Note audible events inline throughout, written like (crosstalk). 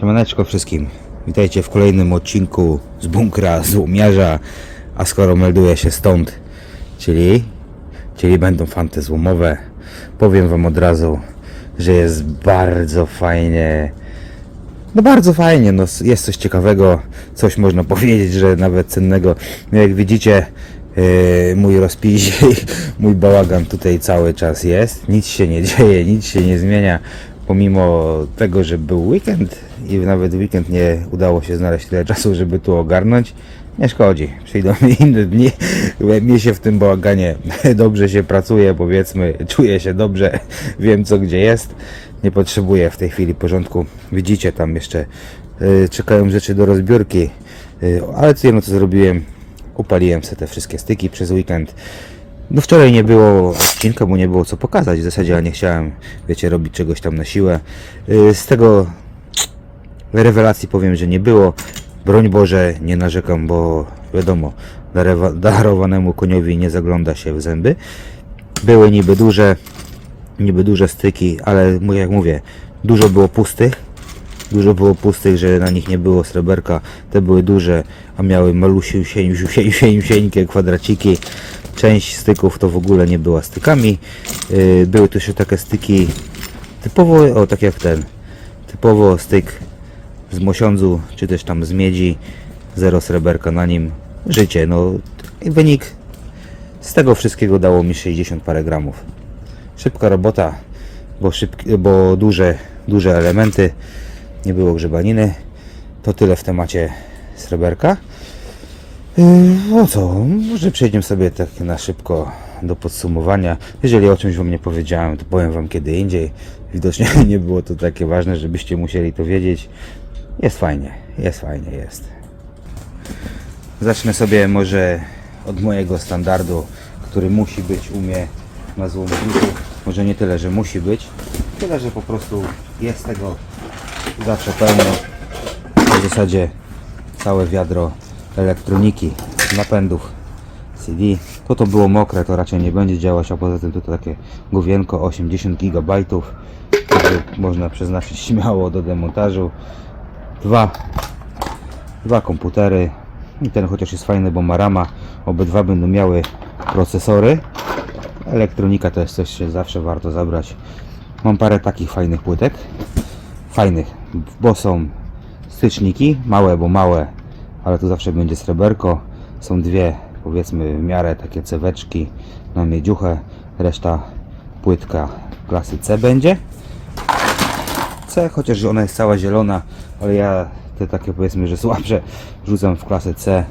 Siemaneczko wszystkim. Witajcie w kolejnym odcinku z bunkra złomiarza. A skoro melduje się stąd, czyli, czyli będą fanty złomowe, powiem wam od razu, że jest bardzo fajnie. No bardzo fajnie, no jest coś ciekawego, coś można (laughs) powiedzieć, że nawet cennego. No jak widzicie, yy, mój rozpis (laughs) i mój bałagan tutaj cały czas jest. Nic się nie (laughs) dzieje, nic się nie zmienia, pomimo tego, że był weekend i nawet weekend nie udało się znaleźć tyle czasu, żeby tu ogarnąć. Nie szkodzi, przyjdą mi inne dni, mnie się w tym bałaganie dobrze się pracuje, powiedzmy, czuję się dobrze, wiem co gdzie jest, nie potrzebuję w tej chwili porządku. Widzicie tam jeszcze y, czekają rzeczy do rozbiórki, y, ale co jedno co zrobiłem, upaliłem sobie te wszystkie styki przez weekend. No wczoraj nie było odcinka, bo nie było co pokazać w zasadzie, ja nie chciałem, wiecie, robić czegoś tam na siłę. Y, Z tego rewelacji powiem, że nie było. Broń Boże, nie narzekam, bo wiadomo, darowanemu koniowi nie zagląda się w zęby. Były niby duże, niby duże styki, ale jak mówię, dużo było pustych. Dużo było pustych, że na nich nie było sreberka. Te były duże, a miały malusiusieńkie kwadraciki. Część styków to w ogóle nie była stykami. Yy, Były tu jeszcze takie styki typowo, o tak jak ten, typowo styk z mosiądzu, czy też tam z miedzi, zero sreberka na nim, życie, no i wynik z tego wszystkiego dało mi 60 parę gramów. Szybka robota, bo, szybki, bo duże, duże elementy, nie było grzebaniny, to tyle w temacie sreberka. No co, może przejdziemy sobie tak na szybko do podsumowania. Jeżeli o czymś wam nie powiedziałem, to powiem wam kiedy indziej. Widocznie (laughs) nie było to takie ważne, żebyście musieli to wiedzieć. Jest fajnie, jest fajnie, jest. Zacznę sobie może od mojego standardu, który musi być u mnie na złomniku. Może nie tyle, że musi być, tyle, że po prostu jest tego zawsze pełno. W zasadzie całe wiadro elektroniki, napędów CD. To to było mokre, to raczej nie będzie działać, a poza tym to, to takie główienko 80 GB, które można przeznaczyć śmiało do demontażu. Dwa, dwa komputery. I ten chociaż jest fajny, bo ma rama. Obydwa będą miały procesory. Elektronika to jest coś, co zawsze warto zabrać. Mam parę takich fajnych płytek. Fajnych, bo są styczniki, małe, bo małe, ale tu zawsze będzie sreberko. Są dwie, powiedzmy, w miarę takie ceweczki na miedziuchę. Reszta płytka klasy C będzie. Chociaż ona jest cała zielona, ale ja te takie powiedzmy, że słabsze rzucam w klasę C.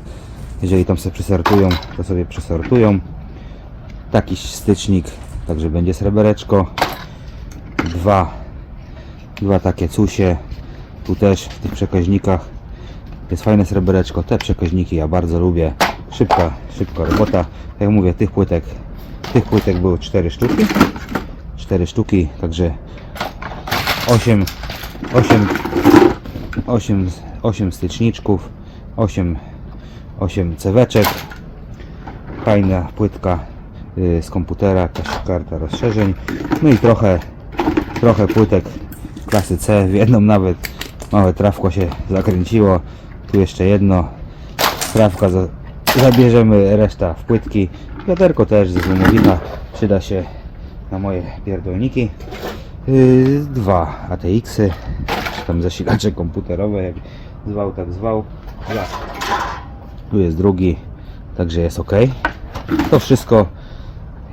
Jeżeli tam sobie przesortują, to sobie przesortują. Taki stycznik, także będzie srebereczko. Dwa, dwa takie cusie. Tu też w tych przekaźnikach jest fajne srebereczko. Te przekaźniki ja bardzo lubię. Szybka, szybka robota. Jak mówię, tych płytek, tych płytek były 4 sztuki. 4 sztuki, także 8, 8, 8, 8 styczniczków, 8, 8 ceweczek, fajna płytka y, z komputera, jakaś karta rozszerzeń, no i trochę, trochę płytek klasy C, w jedną nawet małe trawko się zakręciło, tu jeszcze jedno, trawka za, zabierzemy, reszta w płytki, wiaderko też ze złomowika, przyda się na moje pierdolniki. Yy, dwa ATX-y, czy tam zasilacze komputerowe, jak zwał, tak zwał. Tu jest drugi, także jest ok. To wszystko.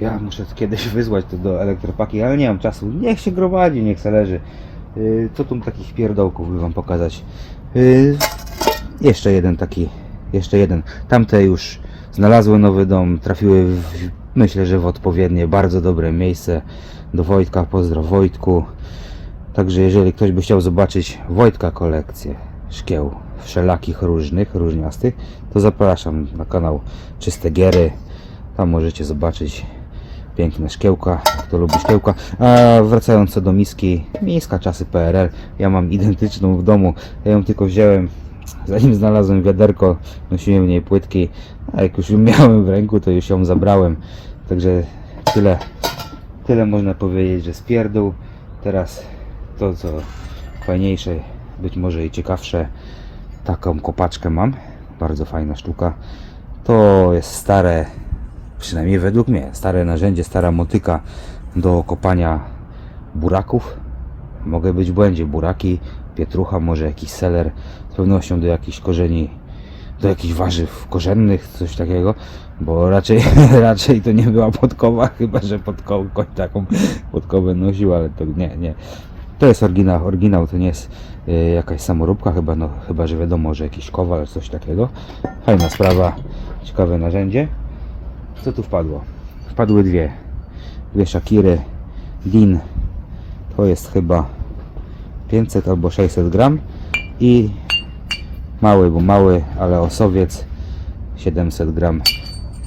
Ja muszę kiedyś wyzwać to do elektropaki, ale nie mam czasu. Niech się gromadzi, niech se leży. Yy, co tu takich pierdołków by wam pokazać? Yy, jeszcze jeden taki, jeszcze jeden. Tamte już znalazły nowy dom, trafiły w, myślę, że w odpowiednie, bardzo dobre miejsce do Wojtka, pozdro Wojtku. Także jeżeli ktoś by chciał zobaczyć Wojtka kolekcję szkieł wszelakich różnych, różniastych, to zapraszam na kanał Czyste Giery. Tam możecie zobaczyć piękne szkiełka, kto lubi szkiełka. A wracając do miski, miska czasy PRL, ja mam identyczną w domu. Ja ją tylko wziąłem, zanim znalazłem wiaderko, nosiłem w niej płytki, a jak już ją miałem w ręku, to już ją zabrałem. Także tyle, tyle można powiedzieć, że spierdół. Teraz to co fajniejsze być może i ciekawsze. Taką kopaczkę mam, bardzo fajna sztuka. To jest stare, przynajmniej według mnie, stare narzędzie, stara motyka do kopania buraków. Mogę być w błędzie, buraki, pietrucha, może jakiś seler, z pewnością do jakichś korzeni, do jakichś warzyw korzennych, coś takiego, bo raczej, (laughs) raczej to nie była podkowa, (laughs) chyba że podkołkę taką podkowę nosił, ale to nie, nie. To jest oryginał, oryginał to nie jest y, jakaś samoróbka, chyba, no, chyba że wiadomo, że jakiś kowal, coś takiego. Fajna sprawa, ciekawe narzędzie. Co tu wpadło? Wpadły dwie. Dwie Shakiry DIN. To jest chyba 500 albo 600 gram i mały, bo mały, ale osowiec 700 gram.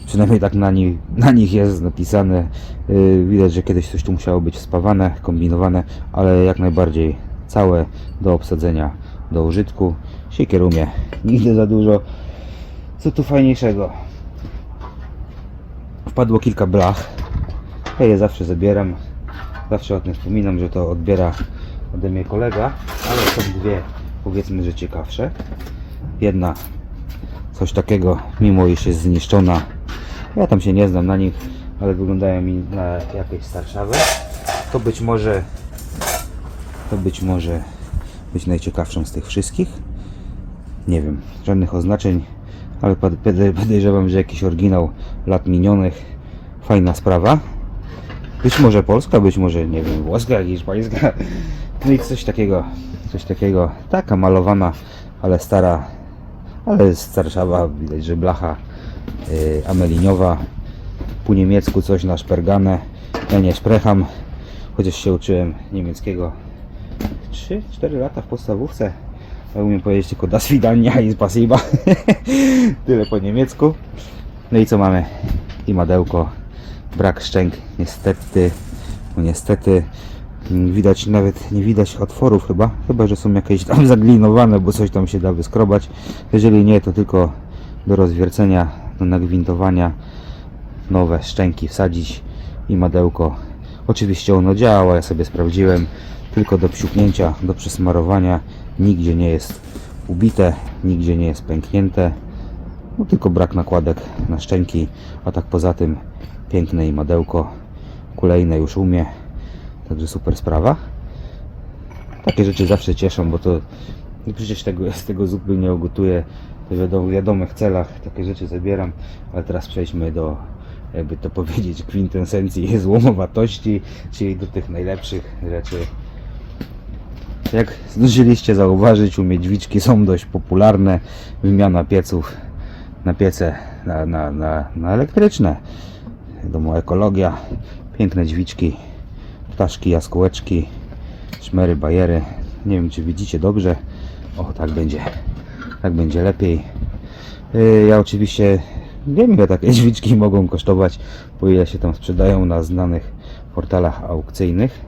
Przynajmniej tak na, nich, na nich jest napisane. Yy, widać, że kiedyś coś tu musiało być spawane, kombinowane, ale jak najbardziej całe do obsadzenia, do użytku. Siekier umie, nigdy za dużo. Co tu fajniejszego? Wpadło kilka blach. Ja je zawsze zabieram. Zawsze o tym wspominam, że to odbiera ode mnie kolega, ale są dwie, powiedzmy, że ciekawsze. Jedna coś takiego, mimo iż jest zniszczona. Ja tam się nie znam na nich, ale wyglądają mi na jakieś starszawe. To być może to być może być najciekawszą z tych wszystkich. Nie wiem, żadnych oznaczeń, ale pod- pode- podejrzewam, że jakiś oryginał lat minionych. Fajna sprawa. Być może polska, być może, nie wiem, włoska, hiszpańska. No i coś takiego, coś takiego. Taka malowana, ale stara, ale starszawa. Widać, że blacha yy, ameliniowa. Po niemiecku coś na szperganę. Ja nie szprecham, chociaż się uczyłem niemieckiego 3-4 lata w podstawówce. Ja umiem powiedzieć tylko das widania i spasiba. (laughs) Tyle po niemiecku. No i co mamy? I madełko. Brak szczęk, niestety. No niestety. Widać, nawet nie widać otworów chyba. Chyba, że są jakieś tam (laughs) zaglinowane, bo coś tam się da wyskrobać. Jeżeli nie, to tylko do rozwiercenia, do nagwintowania. Nowe szczęki wsadzić i madełko. Oczywiście ono działa, ja sobie sprawdziłem. Tylko do psiuknięcia, do przesmarowania. Nigdzie nie jest ubite, nigdzie nie jest pęknięte. No tylko brak nakładek na szczęki, a tak poza tym piękne i madełko. Kolejne już umie, także super sprawa. Takie rzeczy zawsze cieszą, bo to no przecież tego, z tego zupy nie ugotuję. To wiadomo, w wiadomych celach takie rzeczy zabieram, ale teraz przejdźmy do, jakby to powiedzieć, kwintesencji złomowatości, czyli do tych najlepszych rzeczy. Jak zdążyliście zauważyć, u Miedźwiczki są dość popularne. Wymiana pieców na piece na, na, na, na elektryczne. Wiadomo, ekologia, piękne dźwiczki, ptaszki, jaskółeczki, szmery, bajery. Nie wiem, czy widzicie dobrze. O, tak będzie. Tak będzie lepiej. Yy, Ja oczywiście wiem, ile takie (laughs) dźwiczki mogą kosztować, po ile się tam sprzedają na znanych portalach aukcyjnych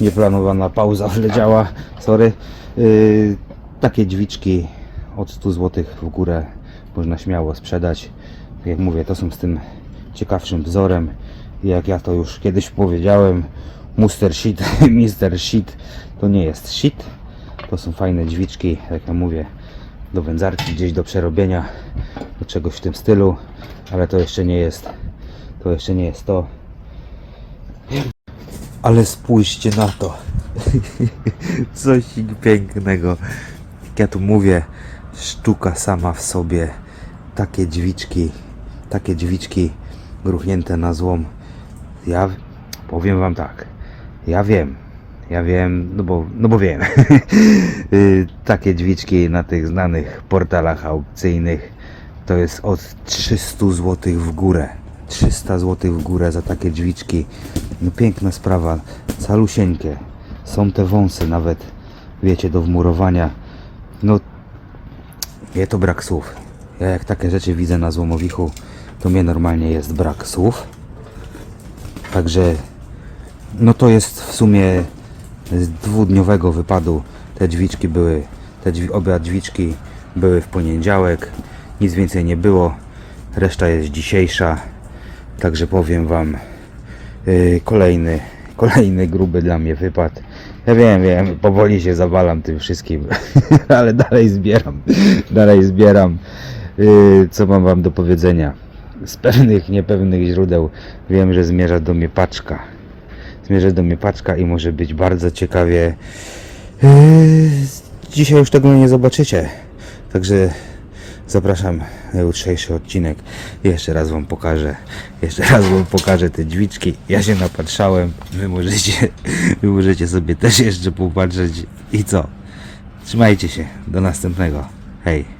nieplanowana pauza (laughs) wleciała, sorry. Yy, takie dźwiczki od 100 zł w górę można śmiało sprzedać. Tak jak mówię, to są z tym ciekawszym wzorem. Jak ja to już kiedyś powiedziałem, Muster Shit, (laughs) Mister Shit to nie jest shit. To są fajne dźwiczki, jak ja mówię, do wędzarki, gdzieś do przerobienia, do czegoś w tym stylu, ale to jeszcze nie jest, to jeszcze nie jest to. Ale spójrzcie na to. (laughs) Coś pięknego. Jak ja tu mówię, sztuka sama w sobie. Takie dźwiczki, takie dźwiczki gruchnięte na złom. Ja powiem wam tak. Ja wiem. Ja wiem, no bo, no bo wiem. (laughs) Y, takie dźwiczki na tych znanych portalach aukcyjnych to jest od 300 zł w górę. 300 zł w górę za takie dźwiczki. No piękna sprawa, calusieńkie. Są te wąsy nawet, wiecie, do wmurowania. No, mnie to brak słów. Ja jak takie rzeczy widzę na złomowichu, to mnie normalnie jest brak słów. Także, no to jest w sumie z dwudniowego wypadu. Te dźwiczki były, te drzwi, obie dźwiczki były w poniedziałek. Nic więcej nie było. Reszta jest dzisiejsza. Także powiem Wam, yy, kolejny, kolejny gruby dla mnie wypad. Ja wiem, wiem, powoli się zawalam tym wszystkim, (laughs) ale dalej zbieram, dalej zbieram, yy, co mam wam do powiedzenia. Z pewnych, niepewnych źródeł wiem, że zmierza do mnie paczka. Zmierza do mnie paczka i może być bardzo ciekawie. Yy, dzisiaj już tego nie zobaczycie, także zapraszam na jutrzejszy odcinek. Jeszcze raz wam pokażę, jeszcze raz wam pokażę te drzwiczki. Ja się napatrzałem, wy możecie, wy możecie sobie też jeszcze popatrzeć i co? Trzymajcie się, do następnego. Hej.